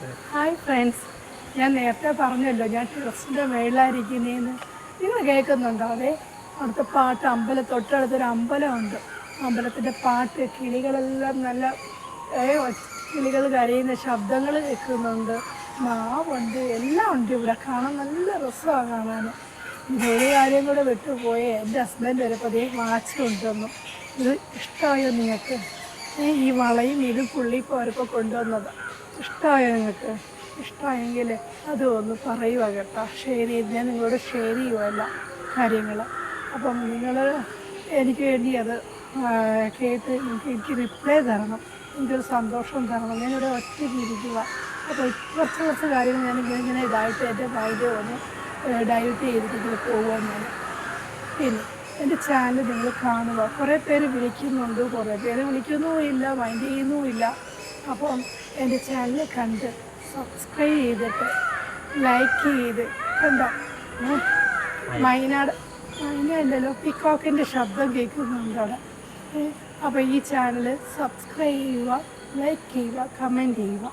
Hi friends ഞാൻ നേരത്തെ പറഞ്ഞല്ലോ ഞാൻ ടെറസിന്റെ മേളിലായിരിക്കുന്നതെന്ന് നിങ്ങൾ കേൾക്കുന്നുണ്ടോ അതെ? അവിടുത്തെ പാട്ട് അമ്പലം തൊട്ടടുത്തൊരു അമ്പലമുണ്ട്. അമ്പലത്തിന്റെ പാട്ട് കിളികളെല്ലാം നല്ല കിളികൾ കരയുന്ന ശബ്ദങ്ങൾ കേൾക്കുന്നുണ്ട്. മാവുണ്ട് എല്ലാം ഉണ്ട് ഇവിടെ. കാണാൻ നല്ല രസമാണ് കാണാൻ ഒരു കാര്യം കൂടെ വിട്ടുപോയേ. എന്റെ ഹസ്ബൻഡ് ഒരു പതിയെ വാച്ച് കൊണ്ടുവന്നു. ഇത് ഇഷ്ടമായോ നിങ്ങൾക്ക്? ഈ വളയും ഇത് പുള്ളിപ്പോരൊക്കെ കൊണ്ടുവന്നത്. ഇഷ്ടമായോ നിങ്ങൾക്ക്? ഇഷ്ടമായെങ്കിൽ അത് ഒന്ന് പറയുക കേട്ടോ. ഷെയർ ചെയ്ത് ഞാൻ നിങ്ങളോട് ഷെയർ ചെയ്യുമല്ല കാര്യങ്ങൾ. അപ്പം നിങ്ങൾ എനിക്ക് വേണ്ടി അത് കേട്ട് എനിക്ക് എനിക്ക് റിപ്ലൈ തരണം. എനിക്കൊരു സന്തോഷം തരണം. ഞാനിവിടെ ഒറ്റയ്ക്ക് ഇരിക്കുക അപ്പോൾ കുറച്ച് കുറച്ച് കാര്യങ്ങൾ ഞാൻ ഇങ്ങനെ ഇതായിട്ട് എന്റെ മൈൻഡ് ഒന്ന് ഡൈവേർട്ട് ചെയ്തിട്ട് പോകുക ഞാൻ. പിന്നെ എന്റെ ചാനൽ നിങ്ങൾ കാണുക. കുറേ പേര് വിളിക്കുന്നുണ്ട് കുറേ പേര് വിളിക്കുന്നുമില്ല മൈൻഡ് ചെയ്യുന്നുമില്ല അപ്പം എന്റെ ചാനൽ കണ്ട് സബ്സ്ക്രൈബ് ചെയ്തിട്ട് ലൈക്ക് ചെയ്ത് കണ്ടോ? മൈനാട് മൈനല്ലോ പിക്കോക്കിന്റെ ശബ്ദം കേൾക്കുന്നുണ്ട് അവിടെ. അപ്പോൾ ഈ ചാനൽ സബ്സ്ക്രൈബ് ചെയ്യുക ലൈക്ക് ചെയ്യുക കമന്റ് ചെയ്യുക.